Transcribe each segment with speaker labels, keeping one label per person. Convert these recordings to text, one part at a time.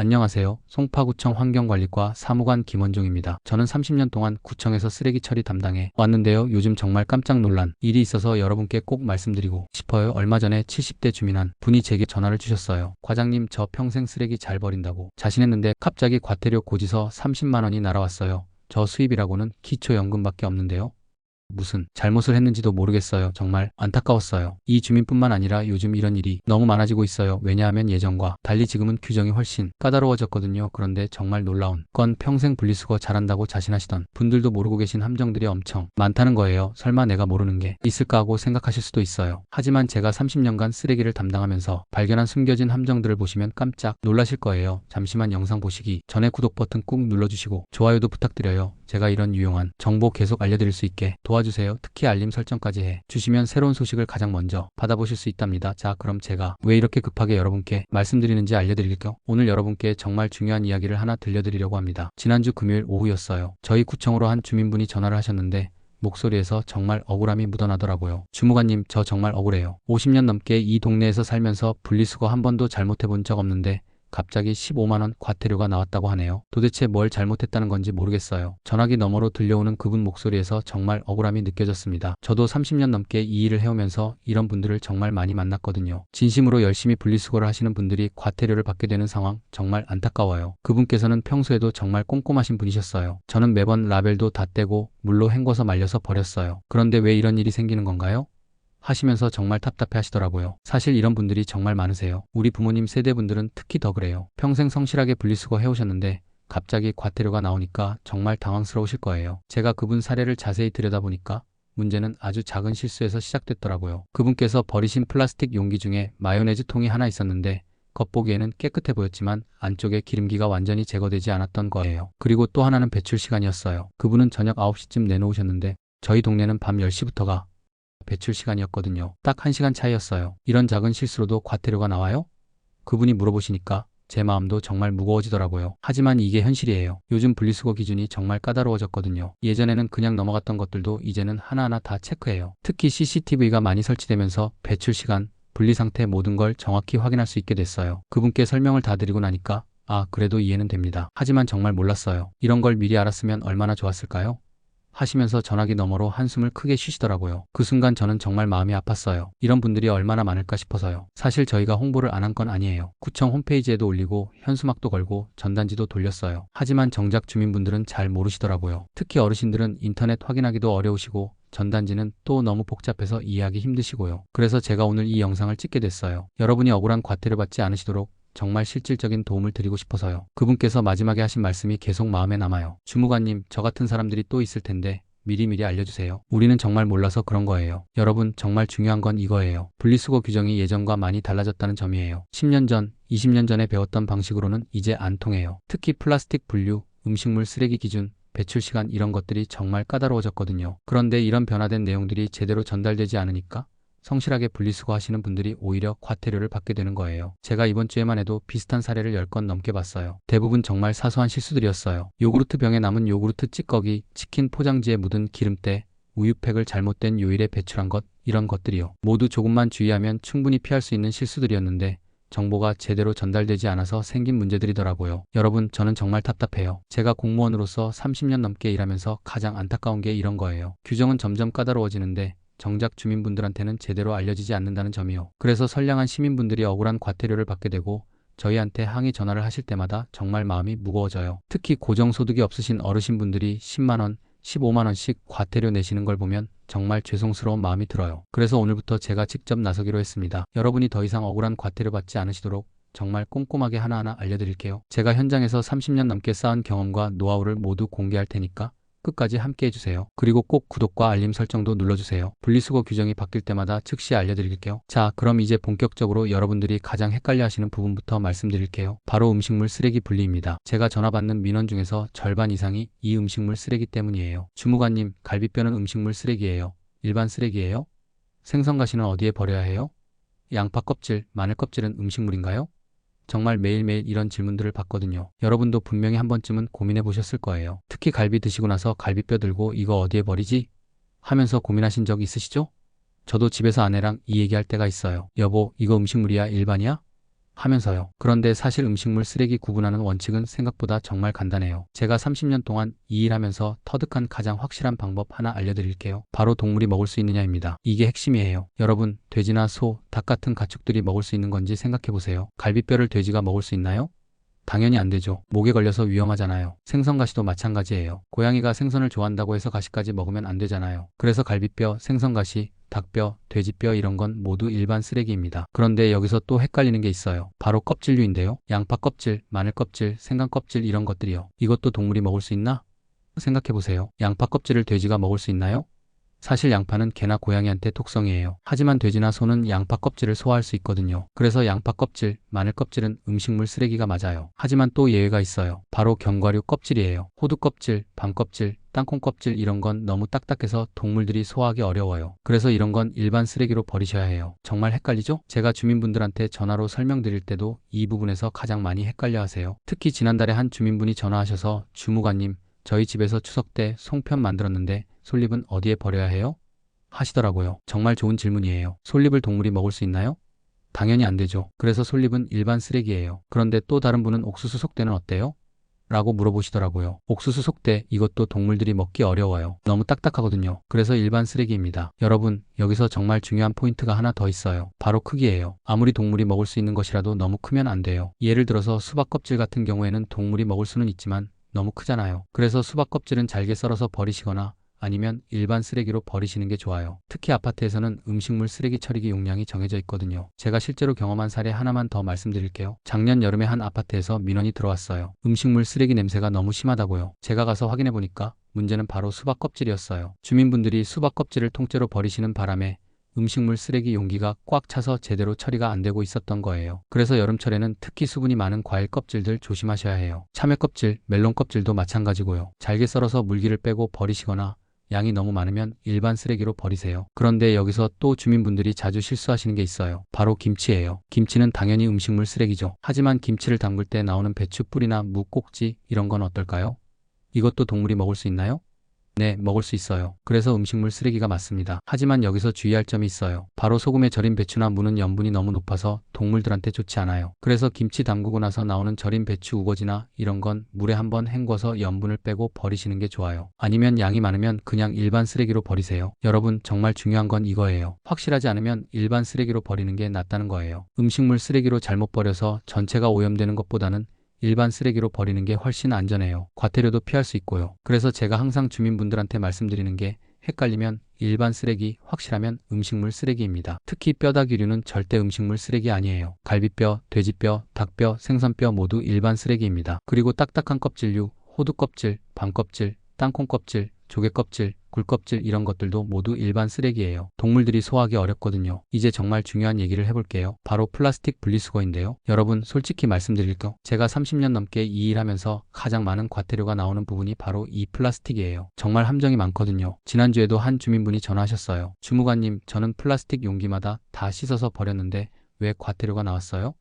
Speaker 1: 안녕하세요. 송파구청 환경관리과 사무관 김원종입니다. 저는 30년 동안 구청에서 쓰레기 처리 담당해 왔는데요. 요즘 정말 깜짝 놀란 일이 있어서 여러분께 꼭 말씀드리고 싶어요. 얼마 전에 70대 주민 한 분이 제게 전화를 주셨어요. 과장님, 저 평생 쓰레기 잘 버린다고 자신했는데 갑자기 과태료 고지서 30만 원이 날아왔어요. 저 수입이라고는 기초연금밖에 없는데요. 무슨 잘못을 했는지도 모르겠어요. 정말 안타까웠어요. 이 주민뿐만 아니라 요즘 이런 일이 너무 많아지고 있어요. 왜냐하면 예전과 달리 지금은 규정이 훨씬 까다로워졌거든요. 그런데 정말 놀라운 건 평생 분리수거 잘한다고 자신하시던 분들도 모르고 계신 함정들이 엄청 많다는 거예요. 설마 내가 모르는 게 있을까 하고 생각하실 수도 있어요. 하지만 제가 30년간 쓰레기를 담당하면서 발견한 숨겨진 함정들을 보시면 깜짝 놀라실 거예요. 잠시만 영상 보시기 전에 구독 버튼 꾹 눌러주시고 좋아요도 부탁드려요. 제가 이런 유용한 정보 계속 알려드릴 수 있게 도와주세요. 특히 알림 설정까지 해 주시면 새로운 소식을 가장 먼저 받아보실 수 있답니다. 자, 그럼 제가 왜 이렇게 급하게 여러분께 말씀드리는지 알려드릴게요. 오늘 여러분께 정말 중요한 이야기를 하나 들려드리려고 합니다. 지난주 금요일 오후였어요. 저희 구청으로 한 주민분이 전화를 하셨는데 목소리에서 정말 억울함이 묻어나더라고요. 주무관님, 저 정말 억울해요. 50년 넘게 이 동네에서 살면서 분리수거 한 번도 잘못해 본 적 없는데 갑자기 15만원 과태료가 나왔다고 하네요. 도대체 뭘 잘못했다는 건지 모르겠어요. 전화기 너머로 들려오는 그분 목소리에서 정말 억울함이 느껴졌습니다. 저도 30년 넘게 이 일을 해오면서 이런 분들을 정말 많이 만났거든요. 진심으로 열심히 분리수거를 하시는 분들이 과태료를 받게 되는 상황 정말 안타까워요. 그분께서는 평소에도 정말 꼼꼼하신 분이셨어요. 저는 매번 라벨도 다 떼고 물로 헹궈서 말려서 버렸어요. 그런데 왜 이런 일이 생기는 건가요? 하시면서 정말 답답해 하시더라고요. 사실 이런 분들이 정말 많으세요. 우리 부모님 세대분들은 특히 더 그래요. 평생 성실하게 분리수거 해오셨는데 갑자기 과태료가 나오니까 정말 당황스러우실 거예요. 제가 그분 사례를 자세히 들여다보니까 문제는 아주 작은 실수에서 시작됐더라고요. 그분께서 버리신 플라스틱 용기 중에 마요네즈 통이 하나 있었는데 겉보기에는 깨끗해 보였지만 안쪽에 기름기가 완전히 제거되지 않았던 거예요. 그리고 또 하나는 배출 시간이었어요. 그분은 저녁 9시쯤 내놓으셨는데 저희 동네는 밤 10시부터가 배출 시간이었거든요. 딱 1시간 차이였어요. 이런 작은 실수로도 과태료가 나와요? 그분이 물어보시니까 제 마음도 정말 무거워지더라고요. 하지만 이게 현실이에요. 요즘 분리수거 기준이 정말 까다로워졌거든요. 예전에는 그냥 넘어갔던 것들도 이제는 하나하나 다 체크해요. 특히 CCTV가 많이 설치되면서 배출 시간, 분리 상태 모든 걸 정확히 확인할 수 있게 됐어요. 그분께 설명을 다 드리고 나니까 아, 그래도 이해는 됩니다. 하지만 정말 몰랐어요. 이런 걸 미리 알았으면 얼마나 좋았을까요? 하시면서 전화기 너머로 한숨을 크게 쉬시더라고요. 그 순간 저는 정말 마음이 아팠어요. 이런 분들이 얼마나 많을까 싶어서요. 사실 저희가 홍보를 안 한 건 아니에요. 구청 홈페이지에도 올리고 현수막도 걸고 전단지도 돌렸어요. 하지만 정작 주민분들은 잘 모르시더라고요. 특히 어르신들은 인터넷 확인하기도 어려우시고 전단지는 또 너무 복잡해서 이해하기 힘드시고요. 그래서 제가 오늘 이 영상을 찍게 됐어요. 여러분이 억울한 과태료 받지 않으시도록 정말 실질적인 도움을 드리고 싶어서요. 그분께서 마지막에 하신 말씀이 계속 마음에 남아요. 주무관님, 저 같은 사람들이 또 있을 텐데 미리미리 알려주세요. 우리는 정말 몰라서 그런 거예요. 여러분, 정말 중요한 건 이거예요. 분리수거 규정이 예전과 많이 달라졌다는 점이에요. 10년 전, 20년 전에 배웠던 방식으로는 이제 안 통해요. 특히 플라스틱 분류, 음식물 쓰레기 기준, 배출 시간 이런 것들이 정말 까다로워졌거든요. 그런데 이런 변화된 내용들이 제대로 전달되지 않으니까 성실하게 분리수거 하시는 분들이 오히려 과태료를 받게 되는 거예요. 제가 이번 주에만 해도 비슷한 사례를 10건 넘게 봤어요. 대부분 정말 사소한 실수들이었어요. 요구르트 병에 남은 요구르트 찌꺼기, 치킨 포장지에 묻은 기름때, 우유팩을 잘못된 요일에 배출한 것, 이런 것들이요. 모두 조금만 주의하면 충분히 피할 수 있는 실수들이었는데 정보가 제대로 전달되지 않아서 생긴 문제들이더라고요. 여러분, 저는 정말 답답해요. 제가 공무원으로서 30년 넘게 일하면서 가장 안타까운 게 이런 거예요. 규정은 점점 까다로워지는데 정작 주민분들한테는 제대로 알려지지 않는다는 점이요. 그래서 선량한 시민분들이 억울한 과태료를 받게 되고 저희한테 항의 전화를 하실 때마다 정말 마음이 무거워져요. 특히 고정소득이 없으신 어르신분들이 10만원, 15만원씩 과태료 내시는 걸 보면 정말 죄송스러운 마음이 들어요. 그래서 오늘부터 제가 직접 나서기로 했습니다. 여러분이 더 이상 억울한 과태료 받지 않으시도록 정말 꼼꼼하게 하나하나 알려드릴게요. 제가 현장에서 30년 넘게 쌓은 경험과 노하우를 모두 공개할 테니까 끝까지 함께 해주세요. 그리고 꼭 구독과 알림 설정도 눌러주세요. 분리수거 규정이 바뀔 때마다 즉시 알려드릴게요. 자, 그럼 이제 본격적으로 여러분들이 가장 헷갈려 하시는 부분부터 말씀드릴게요. 바로 음식물 쓰레기 분리입니다. 제가 전화 받는 민원 중에서 절반 이상이 이 음식물 쓰레기 때문이에요. 주무관님, 갈비뼈는 음식물 쓰레기예요. 일반 쓰레기예요? 생선가시는 어디에 버려야 해요? 양파 껍질, 마늘 껍질은 음식물인가요? 정말 매일매일 이런 질문들을 받거든요. 여러분도 분명히 한 번쯤은 고민해 보셨을 거예요. 특히 갈비 드시고 나서 갈비뼈 들고 이거 어디에 버리지? 하면서 고민하신 적 있으시죠? 저도 집에서 아내랑 이 얘기할 때가 있어요. 여보, 이거 음식물이야? 일반이야? 하면서요. 그런데 사실 음식물 쓰레기 구분하는 원칙은 생각보다 정말 간단해요. 제가 30년 동안 이 일하면서 터득한 가장 확실한 방법 하나 알려드릴게요. 바로 동물이 먹을 수 있느냐입니다. 이게 핵심이에요. 여러분, 돼지나 소, 닭 같은 가축들이 먹을 수 있는 건지 생각해보세요. 갈비뼈를 돼지가 먹을 수 있나요? 당연히 안 되죠. 목에 걸려서 위험하잖아요. 생선 가시도 마찬가지예요. 고양이가 생선을 좋아한다고 해서 가시까지 먹으면 안 되잖아요. 그래서 갈비뼈, 생선 가시, 닭뼈, 돼지뼈 이런 건 모두 일반 쓰레기입니다. 그런데 여기서 또 헷갈리는 게 있어요. 바로 껍질류인데요. 양파 껍질, 마늘 껍질, 생강 껍질 이런 것들이요. 이것도 동물이 먹을 수 있나? 생각해보세요. 양파 껍질을 돼지가 먹을 수 있나요? 사실 양파는 개나 고양이한테 독성이에요. 하지만 돼지나 소는 양파 껍질을 소화할 수 있거든요. 그래서 양파 껍질, 마늘 껍질은 음식물 쓰레기가 맞아요. 하지만 또 예외가 있어요. 바로 견과류 껍질이에요. 호두 껍질, 밤 껍질, 땅콩 껍질 이런 건 너무 딱딱해서 동물들이 소화하기 어려워요. 그래서 이런 건 일반 쓰레기로 버리셔야 해요. 정말 헷갈리죠? 제가 주민분들한테 전화로 설명드릴 때도 이 부분에서 가장 많이 헷갈려 하세요. 특히 지난달에 한 주민분이 전화하셔서 주무관님, 저희 집에서 추석 때 송편 만들었는데 솔잎은 어디에 버려야 해요? 하시더라고요. 정말 좋은 질문이에요. 솔잎을 동물이 먹을 수 있나요? 당연히 안 되죠. 그래서 솔잎은 일반 쓰레기예요. 그런데 또 다른 분은 옥수수 속대는 어때요? 라고 물어보시더라고요. 옥수수 속대 이것도 동물들이 먹기 어려워요. 너무 딱딱하거든요. 그래서 일반 쓰레기입니다. 여러분, 여기서 정말 중요한 포인트가 하나 더 있어요. 바로 크기예요. 아무리 동물이 먹을 수 있는 것이라도 너무 크면 안 돼요. 예를 들어서 수박 껍질 같은 경우에는 동물이 먹을 수는 있지만 너무 크잖아요. 그래서 수박 껍질은 잘게 썰어서 버리시거나 아니면 일반 쓰레기로 버리시는 게 좋아요. 특히 아파트에서는 음식물 쓰레기 처리기 용량이 정해져 있거든요. 제가 실제로 경험한 사례 하나만 더 말씀드릴게요. 작년 여름에 한 아파트에서 민원이 들어왔어요. 음식물 쓰레기 냄새가 너무 심하다고요. 제가 가서 확인해 보니까 문제는 바로 수박 껍질이었어요. 주민분들이 수박 껍질을 통째로 버리시는 바람에 음식물 쓰레기 용기가 꽉 차서 제대로 처리가 안 되고 있었던 거예요. 그래서 여름철에는 특히 수분이 많은 과일 껍질들 조심하셔야 해요. 참외 껍질, 멜론 껍질도 마찬가지고요. 잘게 썰어서 물기를 빼고 버리시거나 양이 너무 많으면 일반 쓰레기로 버리세요. 그런데 여기서 또 주민분들이 자주 실수하시는 게 있어요. 바로 김치예요. 김치는 당연히 음식물 쓰레기죠. 하지만 김치를 담글 때 나오는 배추 뿌리나 무 꼭지 이런 건 어떨까요? 이것도 동물이 먹을 수 있나요? 네, 먹을 수 있어요. 그래서 음식물 쓰레기가 맞습니다. 하지만 여기서 주의할 점이 있어요. 바로 소금에 절인 배추나 무는 염분이 너무 높아서 동물들한테 좋지 않아요. 그래서 김치 담그고 나서 나오는 절인 배추 우거지나 이런 건 물에 한번 헹궈서 염분을 빼고 버리시는 게 좋아요. 아니면 양이 많으면 그냥 일반 쓰레기로 버리세요. 여러분 정말 중요한 건 이거예요. 확실하지 않으면 일반 쓰레기로 버리는 게 낫다는 거예요. 음식물 쓰레기로 잘못 버려서 전체가 오염되는 것보다는 일반 쓰레기로 버리는 게 훨씬 안전해요. 과태료도 피할 수 있고요. 그래서 제가 항상 주민분들한테 말씀드리는 게 헷갈리면 일반 쓰레기, 확실하면 음식물 쓰레기입니다. 특히 뼈다귀류는 절대 음식물 쓰레기 아니에요. 갈비뼈, 돼지뼈, 닭뼈, 생선뼈 모두 일반 쓰레기입니다. 그리고 딱딱한 껍질류, 호두 껍질, 밤 껍질, 땅콩 껍질, 조개 껍질, 굴 껍질 이런 것들도 모두 일반 쓰레기예요. 동물들이 소화하기 어렵거든요. 이제 정말 중요한 얘기를 해볼게요. 바로 플라스틱 분리수거인데요. 여러분 솔직히 말씀드릴게요. 제가 30년 넘게 이 일하면서 가장 많은 과태료가 나오는 부분이 바로 이 플라스틱이에요. 정말 함정이 많거든요. 지난주에도 한 주민분이 전화하셨어요. 주무관님 저는 플라스틱 용기마다 다 씻어서 버렸는데 왜 과태료가 나왔어요?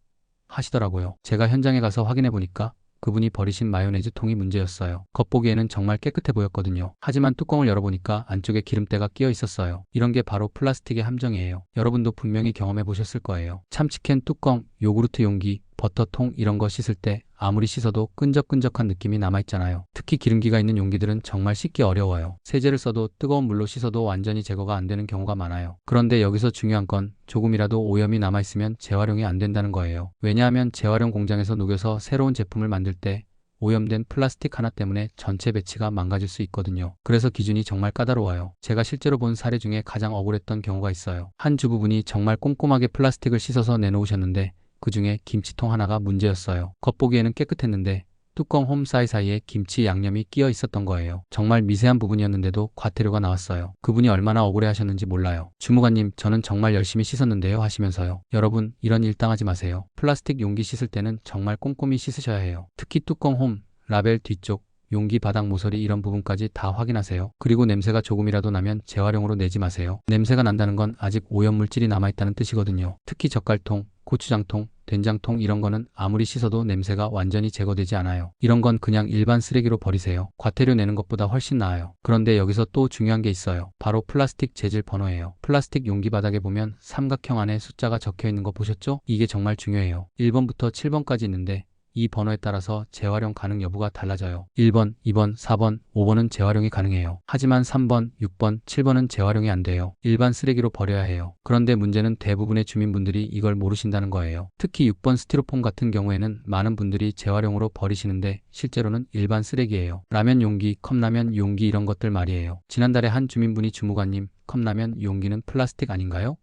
Speaker 1: 하시더라고요. 제가 현장에 가서 확인해 보니까 그분이 버리신 마요네즈 통이 문제였어요. 겉보기에는 정말 깨끗해 보였거든요. 하지만 뚜껑을 열어보니까 안쪽에 기름때가 끼어 있었어요. 이런 게 바로 플라스틱의 함정이에요. 여러분도 분명히 경험해 보셨을 거예요. 참치캔 뚜껑, 요구르트 용기, 버터통 이런 거 씻을 때 아무리 씻어도 끈적끈적한 느낌이 남아있잖아요. 특히 기름기가 있는 용기들은 정말 씻기 어려워요. 세제를 써도 뜨거운 물로 씻어도 완전히 제거가 안 되는 경우가 많아요. 그런데 여기서 중요한 건 조금이라도 오염이 남아있으면 재활용이 안 된다는 거예요. 왜냐하면 재활용 공장에서 녹여서 새로운 제품을 만들 때 오염된 플라스틱 하나 때문에 전체 배치가 망가질 수 있거든요. 그래서 기준이 정말 까다로워요. 제가 실제로 본 사례 중에 가장 억울했던 경우가 있어요. 한 주부분이 정말 꼼꼼하게 플라스틱을 씻어서 내놓으셨는데 그 중에 김치통 하나가 문제였어요. 겉보기에는 깨끗했는데 뚜껑 홈 사이사이에 김치 양념이 끼어 있었던 거예요. 정말 미세한 부분이었는데도 과태료가 나왔어요. 그분이 얼마나 억울해 하셨는지 몰라요. 주무관님, 저는 정말 열심히 씻었는데요 하시면서요. 여러분, 이런 일 당하지 마세요. 플라스틱 용기 씻을 때는 정말 꼼꼼히 씻으셔야 해요. 특히 뚜껑 홈, 라벨 뒤쪽, 용기 바닥 모서리 이런 부분까지 다 확인하세요. 그리고 냄새가 조금이라도 나면 재활용으로 내지 마세요. 냄새가 난다는 건 아직 오염물질이 남아있다는 뜻이거든요. 특히 젓갈통, 고추장통, 된장통 이런 거는 아무리 씻어도 냄새가 완전히 제거되지 않아요. 이런 건 그냥 일반 쓰레기로 버리세요. 과태료 내는 것보다 훨씬 나아요. 그런데 여기서 또 중요한 게 있어요. 바로 플라스틱 재질 번호예요. 플라스틱 용기 바닥에 보면 삼각형 안에 숫자가 적혀 있는 거 보셨죠? 이게 정말 중요해요. 1번부터 7번까지 있는데 이 번호에 따라서 재활용 가능 여부가 달라져요. 1번, 2번, 4번, 5번은 재활용이 가능해요. 하지만 3번, 6번, 7번은 재활용이 안 돼요. 일반 쓰레기로 버려야 해요. 그런데 문제는 대부분의 주민분들이 이걸 모르신다는 거예요. 특히 6번 스티로폼 같은 경우에는 많은 분들이 재활용으로 버리시는데 실제로는 일반 쓰레기예요. 라면 용기, 컵라면 용기 이런 것들 말이에요. 지난달에 한 주민분이 주무관님, 컵라면 용기는 플라스틱 아닌가요?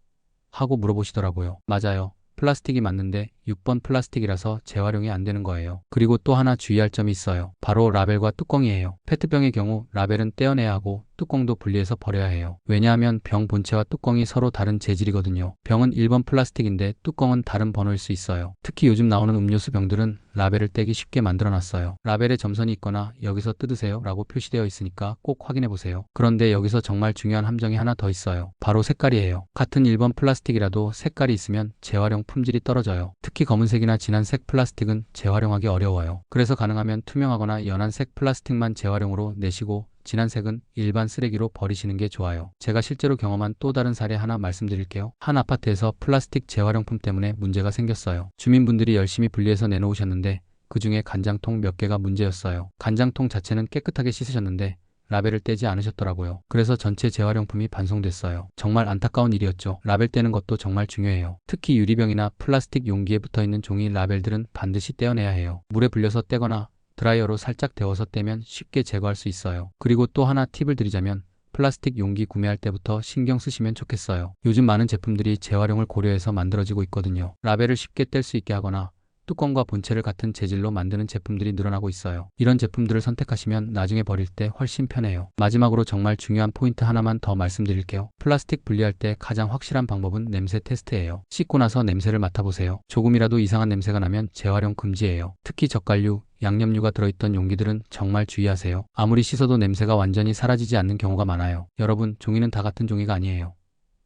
Speaker 1: 하고 물어보시더라고요. 맞아요. 플라스틱이 맞는데 6번 플라스틱이라서 재활용이 안 되는 거예요. 그리고 또 하나 주의할 점이 있어요. 바로 라벨과 뚜껑이에요. 페트병의 경우 라벨은 떼어내야 하고 뚜껑도 분리해서 버려야 해요. 왜냐하면 병 본체와 뚜껑이 서로 다른 재질이거든요. 병은 1번 플라스틱인데 뚜껑은 다른 번호일 수 있어요. 특히 요즘 나오는 음료수 병들은 라벨을 떼기 쉽게 만들어 놨어요. 라벨에 점선이 있거나 여기서 뜯으세요 라고 표시되어 있으니까 꼭 확인해 보세요. 그런데 여기서 정말 중요한 함정이 하나 더 있어요. 바로 색깔이에요. 같은 1번 플라스틱이라도 색깔이 있으면 재활용 품질이 떨어져요. 특히 검은색이나 진한 색 플라스틱은 재활용하기 어려워요. 그래서 가능하면 투명하거나 연한 색 플라스틱만 재활용으로 내시고 진한 색은 일반 쓰레기로 버리시는 게 좋아요. 제가 실제로 경험한 또 다른 사례 하나 말씀드릴게요. 한 아파트에서 플라스틱 재활용품 때문에 문제가 생겼어요. 주민분들이 열심히 분리해서 내놓으셨는데 그 중에 간장통 몇 개가 문제였어요. 간장통 자체는 깨끗하게 씻으셨는데 라벨을 떼지 않으셨더라고요. 그래서 전체 재활용품이 반송됐어요. 정말 안타까운 일이었죠. 라벨 떼는 것도 정말 중요해요. 특히 유리병이나 플라스틱 용기에 붙어 있는 종이 라벨들은 반드시 떼어내야 해요. 물에 불려서 떼거나 드라이어로 살짝 데워서 떼면 쉽게 제거할 수 있어요. 그리고 또 하나 팁을 드리자면 플라스틱 용기 구매할 때부터 신경 쓰시면 좋겠어요. 요즘 많은 제품들이 재활용을 고려해서 만들어지고 있거든요. 라벨을 쉽게 뗄 수 있게 하거나 뚜껑과 본체를 같은 재질로 만드는 제품들이 늘어나고 있어요. 이런 제품들을 선택하시면 나중에 버릴 때 훨씬 편해요. 마지막으로 정말 중요한 포인트 하나만 더 말씀드릴게요. 플라스틱 분리할 때 가장 확실한 방법은 냄새 테스트예요. 씻고 나서 냄새를 맡아보세요. 조금이라도 이상한 냄새가 나면 재활용 금지예요. 특히 젓갈류, 양념류가 들어있던 용기들은 정말 주의하세요. 아무리 씻어도 냄새가 완전히 사라지지 않는 경우가 많아요. 여러분, 종이는 다 같은 종이가 아니에요.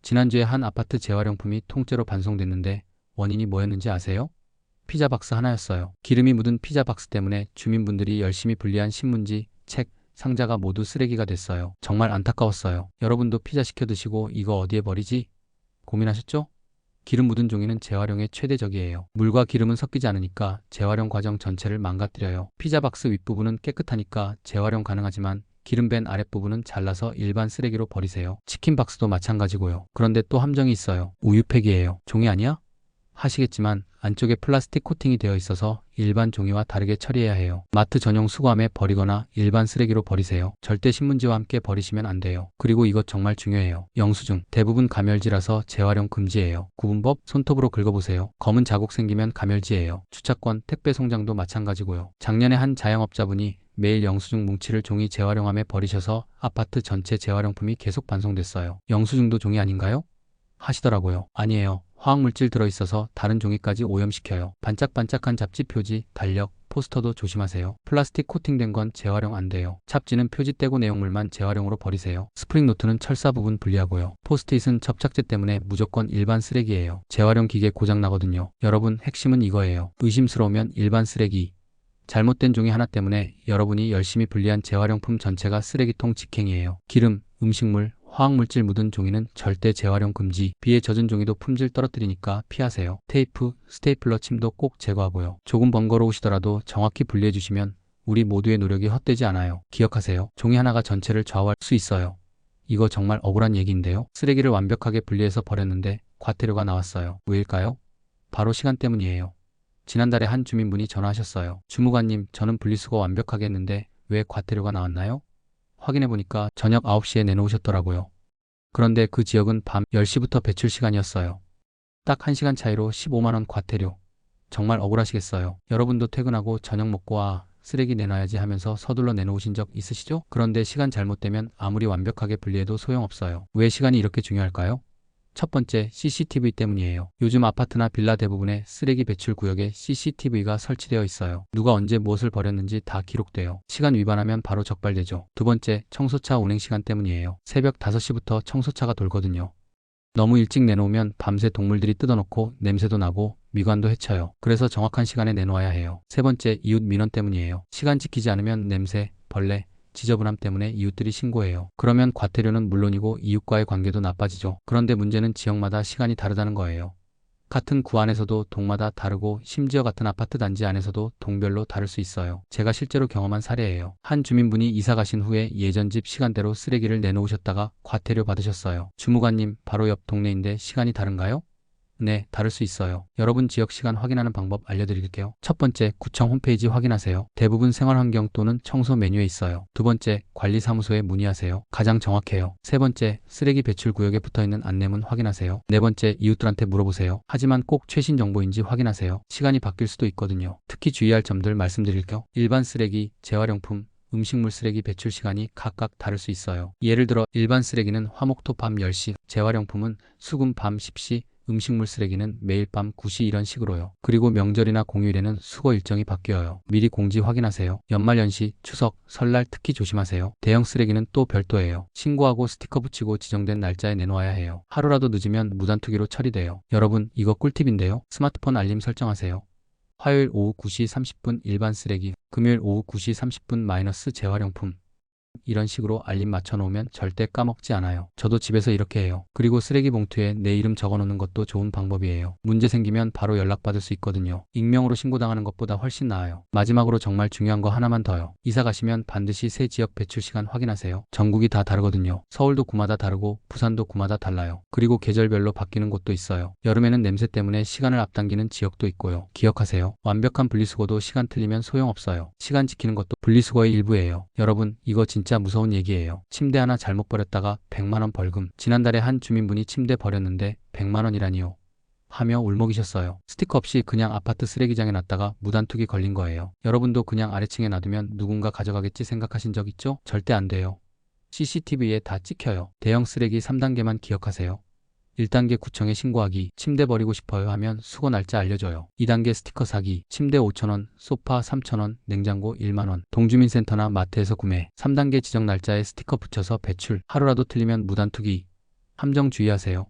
Speaker 1: 지난주에 한 아파트 재활용품이 통째로 반송됐는데 원인이 뭐였는지 아세요? 피자 박스 하나였어요. 기름이 묻은 피자 박스 때문에 주민분들이 열심히 분리한 신문지, 책, 상자가 모두 쓰레기가 됐어요. 정말 안타까웠어요. 여러분도 피자 시켜 드시고 이거 어디에 버리지? 고민하셨죠? 기름 묻은 종이는 재활용에 최대적이에요. 물과 기름은 섞이지 않으니까 재활용 과정 전체를 망가뜨려요. 피자 박스 윗부분은 깨끗하니까 재활용 가능하지만 기름 밴 아랫부분은 잘라서 일반 쓰레기로 버리세요. 치킨 박스도 마찬가지고요. 그런데 또 함정이 있어요. 우유팩이에요. 종이 아니야? 하시겠지만 안쪽에 플라스틱 코팅이 되어 있어서 일반 종이와 다르게 처리해야 해요. 마트 전용 수거함에 버리거나 일반 쓰레기로 버리세요. 절대 신문지와 함께 버리시면 안 돼요. 그리고 이것 정말 중요해요. 영수증. 대부분 가멸지라서 재활용 금지예요. 구분법 손톱으로 긁어보세요. 검은 자국 생기면 가멸지예요. 주차권, 택배 송장도 마찬가지고요. 작년에 한 자영업자분이 매일 영수증 뭉치를 종이 재활용함에 버리셔서 아파트 전체 재활용품이 계속 반송됐어요. 영수증도 종이 아닌가요? 하시더라고요. 아니에요. 화학물질 들어있어서 다른 종이까지 오염시켜요. 반짝반짝한 잡지 표지, 달력, 포스터도 조심하세요. 플라스틱 코팅된 건 재활용 안 돼요. 찹지는 표지 떼고 내용물만 재활용으로 버리세요. 스프링 노트는 철사 부분 분리하고요. 포스트잇은 접착제 때문에 무조건 일반 쓰레기예요. 재활용 기계 고장 나거든요. 여러분 핵심은 이거예요. 의심스러우면 일반 쓰레기. 잘못된 종이 하나 때문에 여러분이 열심히 분리한 재활용품 전체가 쓰레기통 직행이에요. 기름, 음식물, 화학물질 묻은 종이는 절대 재활용 금지. 비에 젖은 종이도 품질 떨어뜨리니까 피하세요. 테이프, 스테이플러 침도 꼭 제거하고요. 조금 번거로우시더라도 정확히 분리해 주시면 우리 모두의 노력이 헛되지 않아요. 기억하세요. 종이 하나가 전체를 좌우할 수 있어요. 이거 정말 억울한 얘기인데요. 쓰레기를 완벽하게 분리해서 버렸는데 과태료가 나왔어요. 왜일까요? 바로 시간 때문이에요. 지난달에 한 주민분이 전화하셨어요. 주무관님, 저는 분리수거 완벽하게 했는데 왜 과태료가 나왔나요? 확인해 보니까 저녁 9시에 내놓으셨더라고요. 그런데 그 지역은 밤 10시부터 배출 시간이었어요. 딱 1시간 차이로 15만원 과태료. 정말 억울하시겠어요. 여러분도 퇴근하고 저녁 먹고 와 쓰레기 내놔야지 하면서 서둘러 내놓으신 적 있으시죠? 그런데 시간 잘못되면 아무리 완벽하게 분리해도 소용없어요. 왜 시간이 이렇게 중요할까요? 첫 번째, CCTV 때문이에요. 요즘 아파트나 빌라 대부분의 쓰레기 배출 구역에 CCTV가 설치되어 있어요. 누가 언제 무엇을 버렸는지 다 기록돼요. 시간 위반하면 바로 적발되죠. 두 번째, 청소차 운행 시간 때문이에요. 새벽 5시부터 청소차가 돌거든요. 너무 일찍 내놓으면 밤새 동물들이 뜯어놓고 냄새도 나고 미관도 해쳐요. 그래서 정확한 시간에 내놓아야 해요. 세 번째, 이웃 민원 때문이에요. 시간 지키지 않으면 냄새, 벌레, 지저분함 때문에 이웃들이 신고해요. 그러면 과태료는 물론이고 이웃과의 관계도 나빠지죠. 그런데 문제는 지역마다 시간이 다르다는 거예요. 같은 구 안에서도 동마다 다르고 심지어 같은 아파트 단지 안에서도 동별로 다를 수 있어요. 제가 실제로 경험한 사례예요. 한 주민분이 이사 가신 후에 예전 집 시간대로 쓰레기를 내놓으셨다가 과태료 받으셨어요. 주무관님, 바로 옆 동네인데 시간이 다른가요? 네, 다를 수 있어요. 여러분 지역 시간 확인하는 방법 알려드릴게요. 첫 번째, 구청 홈페이지 확인하세요. 대부분 생활환경 또는 청소 메뉴에 있어요. 두 번째, 관리사무소에 문의하세요. 가장 정확해요. 세 번째, 쓰레기 배출 구역에 붙어있는 안내문 확인하세요. 네 번째, 이웃들한테 물어보세요. 하지만 꼭 최신 정보인지 확인하세요. 시간이 바뀔 수도 있거든요. 특히 주의할 점들 말씀드릴게요. 일반 쓰레기, 재활용품, 음식물 쓰레기 배출 시간이 각각 다를 수 있어요. 예를 들어 일반 쓰레기는 화목토 밤 10시, 재활용품은 수금 밤 10시, 음식물 쓰레기는 매일 밤 9시 이런 식으로요. 그리고 명절이나 공휴일에는 수거 일정이 바뀌어요. 미리 공지 확인하세요. 연말연시, 추석, 설날 특히 조심하세요. 대형 쓰레기는 또 별도예요. 신고하고 스티커 붙이고 지정된 날짜에 내놓아야 해요. 하루라도 늦으면 무단투기로 처리돼요. 여러분, 이거 꿀팁인데요. 스마트폰 알림 설정하세요. 화요일 오후 9시 30분 일반 쓰레기, 금요일 오후 9시 30분 마이너스 재활용품, 이런 식으로 알림 맞춰놓으면 절대 까먹지 않아요. 저도 집에서 이렇게 해요. 그리고 쓰레기 봉투에 내 이름 적어놓는 것도 좋은 방법이에요. 문제 생기면 바로 연락받을 수 있거든요. 익명으로 신고당하는 것보다 훨씬 나아요. 마지막으로 정말 중요한 거 하나만 더요. 이사 가시면 반드시 새 지역 배출 시간 확인하세요. 전국이 다 다르거든요. 서울도 구마다 다르고 부산도 구마다 달라요. 그리고 계절별로 바뀌는 곳도 있어요. 여름에는 냄새 때문에 시간을 앞당기는 지역도 있고요. 기억하세요. 완벽한 분리수거도 시간 틀리면 소용없어요. 시간 지키는 것도 분리수거의 일부예요. 여러분, 이거 진짜 진짜 무서운 얘기예요. 침대 하나 잘못 버렸다가 100만원 벌금. 지난달에 한 주민분이 침대 버렸는데 100만원이라니요. 하며 울먹이셨어요. 스티커 없이 그냥 아파트 쓰레기장에 놨다가 무단투기 걸린 거예요. 여러분도 그냥 아래층에 놔두면 누군가 가져가겠지 생각하신 적 있죠? 절대 안 돼요. CCTV에 다 찍혀요. 대형 쓰레기 3단계만 기억하세요. 1단계 구청에 신고하기, 침대 버리고 싶어요 하면 수거 날짜 알려줘요. 2단계 스티커 사기, 침대 5천원, 소파 3천원, 냉장고 1만원, 동주민센터나 마트에서 구매, 3단계 지정 날짜에 스티커 붙여서 배출, 하루라도 틀리면 무단 투기, 함정 주의하세요.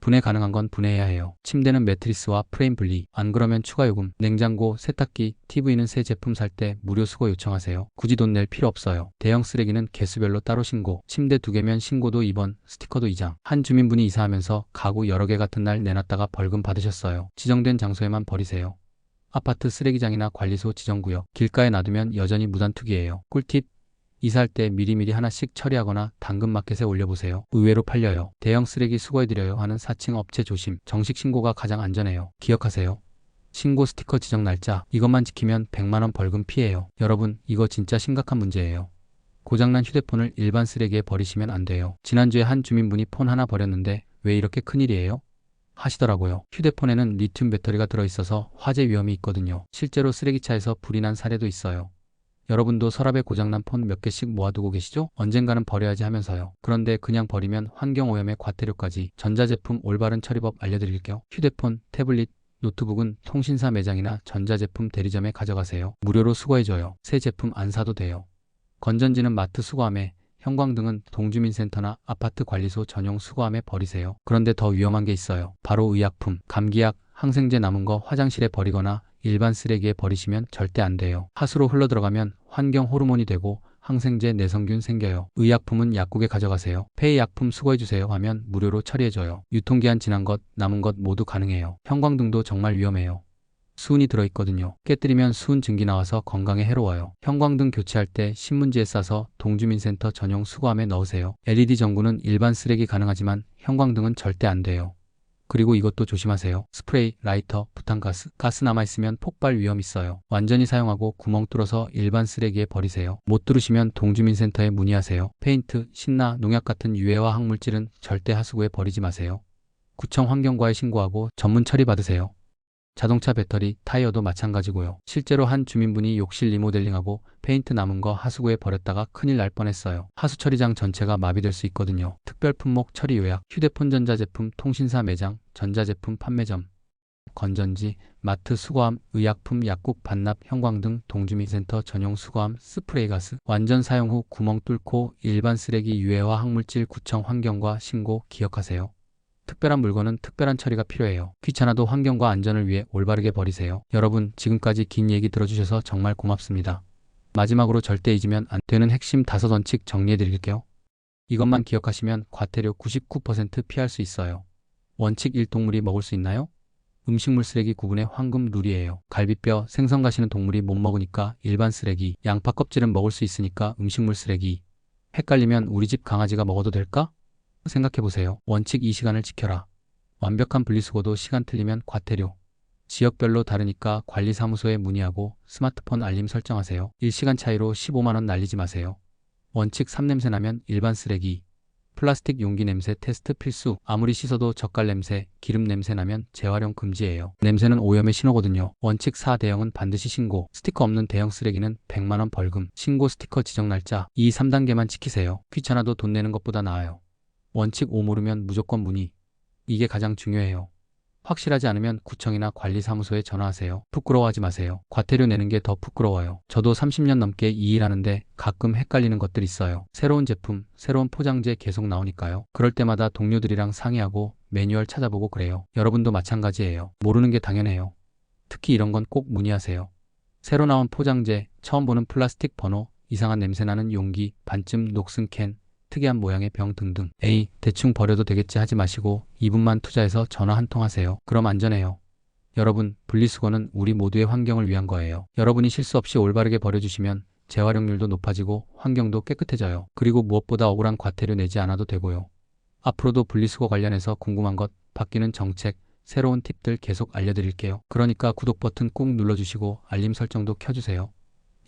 Speaker 1: 분해 가능한 건 분해해야 해요. 침대는 매트리스와 프레임 분리, 안 그러면 추가 요금, 냉장고, 세탁기, TV는 새 제품 살 때 무료 수거 요청하세요. 굳이 돈 낼 필요 없어요. 대형 쓰레기는 개수별로 따로 신고, 침대 두 개면 신고도 2번, 스티커도 2장. 한 주민분이 이사하면서 가구 여러 개 같은 날 내놨다가 벌금 받으셨어요. 지정된 장소에만 버리세요. 아파트 쓰레기장이나 관리소 지정구역, 길가에 놔두면 여전히 무단투기예요. 꿀팁, 이사할 때 미리미리 하나씩 처리하거나 당근마켓에 올려보세요. 의외로 팔려요. 대형 쓰레기 수거해드려요 하는 4층 업체 조심. 정식 신고가 가장 안전해요. 기억하세요. 신고 스티커 지정 날짜 이것만 지키면 100만원 벌금 피해요. 여러분 이거 진짜 심각한 문제예요. 고장난 휴대폰을 일반 쓰레기에 버리시면 안 돼요. 지난주에 한 주민분이 폰 하나 버렸는데 왜 이렇게 큰일이에요? 하시더라고요. 휴대폰에는 리튬 배터리가 들어있어서 화재 위험이 있거든요. 실제로 쓰레기차에서 불이 난 사례도 있어요. 여러분도 서랍에 고장난 폰 몇 개씩 모아두고 계시죠? 언젠가는 버려야지 하면서요. 그런데 그냥 버리면 환경오염의 과태료까지 전자제품 올바른 처리법 알려드릴게요. 휴대폰, 태블릿, 노트북은 통신사 매장이나 전자제품 대리점에 가져가세요. 무료로 수거해줘요. 새 제품 안 사도 돼요. 건전지는 마트 수거함에 형광등은 동주민센터나 아파트 관리소 전용 수거함에 버리세요. 그런데 더 위험한 게 있어요. 바로 의약품, 감기약, 항생제 남은 거 화장실에 버리거나 일반 쓰레기에 버리시면 절대 안 돼요. 하수로 흘러들어가면 환경 호르몬이 되고 항생제 내성균 생겨요. 의약품은 약국에 가져가세요. 폐의약품 수거해주세요 하면 무료로 처리해줘요. 유통기한 지난 것, 남은 것 모두 가능해요. 형광등도 정말 위험해요. 수은이 들어있거든요. 깨뜨리면 수은 증기 나와서 건강에 해로워요. 형광등 교체할 때 신문지에 싸서 동주민센터 전용 수거함에 넣으세요. LED 전구는 일반 쓰레기 가능하지만 형광등은 절대 안 돼요. 그리고 이것도 조심하세요. 스프레이, 라이터, 부탄가스, 가스 남아있으면 폭발 위험 있어요. 완전히 사용하고 구멍 뚫어서 일반 쓰레기에 버리세요. 못 들으시면 동주민센터에 문의하세요. 페인트, 신나, 농약 같은 유해와 항물질은 절대 하수구에 버리지 마세요. 구청 환경과에 신고하고 전문 처리 받으세요. 자동차 배터리, 타이어도 마찬가지고요. 실제로 한 주민분이 욕실 리모델링하고 페인트 남은 거 하수구에 버렸다가 큰일 날 뻔했어요. 하수 처리장 전체가 마비될 수 있거든요. 특별 품목 처리 요약, 휴대폰 전자제품 통신사 매장, 전자제품 판매점, 건전지, 마트 수거함, 의약품, 약국 반납, 형광등, 동주민센터 전용 수거함, 스프레이 가스, 완전 사용 후 구멍 뚫고 일반 쓰레기 유해와 항물질 구청 환경과 신고 기억하세요. 특별한 물건은 특별한 처리가 필요해요. 귀찮아도 환경과 안전을 위해 올바르게 버리세요. 여러분, 지금까지 긴 얘기 들어주셔서 정말 고맙습니다. 마지막으로 절대 잊으면 안 되는 핵심 다섯 원칙 정리해 드릴게요. 이것만 기억하시면 과태료 99% 피할 수 있어요. 원칙 1. 동물이 먹을 수 있나요? 음식물 쓰레기 구분의 황금 룰이에요. 갈비뼈, 생선 가시는 동물이 못 먹으니까 일반 쓰레기, 양파 껍질은 먹을 수 있으니까 음식물 쓰레기. 헷갈리면 우리 집 강아지가 먹어도 될까? 생각해보세요. 원칙 이 시간을 지켜라. 완벽한 분리수거도 시간 틀리면 과태료. 지역별로 다르니까 관리사무소에 문의하고 스마트폰 알림 설정하세요. 1시간 차이로 15만원 날리지 마세요. 원칙 3냄새 나면 일반 쓰레기. 플라스틱 용기 냄새 테스트 필수. 아무리 씻어도 젓갈 냄새, 기름 냄새 나면 재활용 금지예요. 냄새는 오염의 신호거든요. 원칙 4 대형은 반드시 신고. 스티커 없는 대형 쓰레기는 100만원 벌금. 신고 스티커 지정 날짜. 이 3단계만 지키세요. 귀찮아도 돈 내는 것보다 나아요. 원칙 5 모르면 무조건 문의. 이게 가장 중요해요. 확실하지 않으면 구청이나 관리사무소에 전화하세요. 부끄러워하지 마세요. 과태료 내는 게 더 부끄러워요. 저도 30년 넘게 이 일하는데 가끔 헷갈리는 것들 있어요. 새로운 제품, 새로운 포장재 계속 나오니까요. 그럴 때마다 동료들이랑 상의하고 매뉴얼 찾아보고 그래요. 여러분도 마찬가지예요. 모르는 게 당연해요. 특히 이런 건 꼭 문의하세요. 새로 나온 포장재, 처음 보는 플라스틱 번호, 이상한 냄새나는 용기, 반쯤 녹슨 캔, 특이한 모양의 병 등등. 에이, 대충 버려도 되겠지 하지 마시고 2분만 투자해서 전화 한 통 하세요. 그럼 안전해요. 여러분, 분리수거는 우리 모두의 환경을 위한 거예요. 여러분이 실수 없이 올바르게 버려주시면 재활용률도 높아지고 환경도 깨끗해져요. 그리고 무엇보다 억울한 과태료 내지 않아도 되고요. 앞으로도 분리수거 관련해서 궁금한 것, 바뀌는 정책, 새로운 팁들 계속 알려드릴게요. 그러니까 구독 버튼 꾹 눌러주시고 알림 설정도 켜주세요.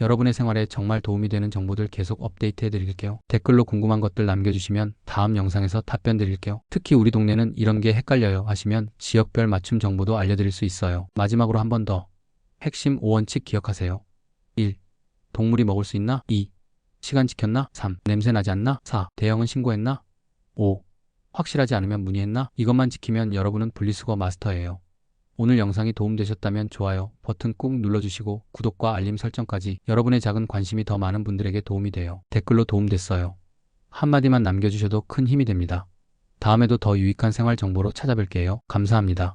Speaker 1: 여러분의 생활에 정말 도움이 되는 정보들 계속 업데이트 해 드릴게요. 댓글로 궁금한 것들 남겨주시면 다음 영상에서 답변 드릴게요. 특히 우리 동네는 이런 게 헷갈려요 하시면 지역별 맞춤 정보도 알려드릴 수 있어요. 마지막으로 한 번 더. 핵심 5원칙 기억하세요. 1. 동물이 먹을 수 있나? 2. 시간 지켰나? 3. 냄새 나지 않나? 4. 대형은 신고했나? 5. 확실하지 않으면 문의했나? 이것만 지키면 여러분은 분리수거 마스터예요. 오늘 영상이 도움되셨다면 좋아요 버튼 꾹 눌러주시고 구독과 알림 설정까지 여러분의 작은 관심이 더 많은 분들에게 도움이 돼요. 댓글로 도움됐어요. 한마디만 남겨주셔도 큰 힘이 됩니다. 다음에도 더 유익한 생활 정보로 찾아뵐게요. 감사합니다.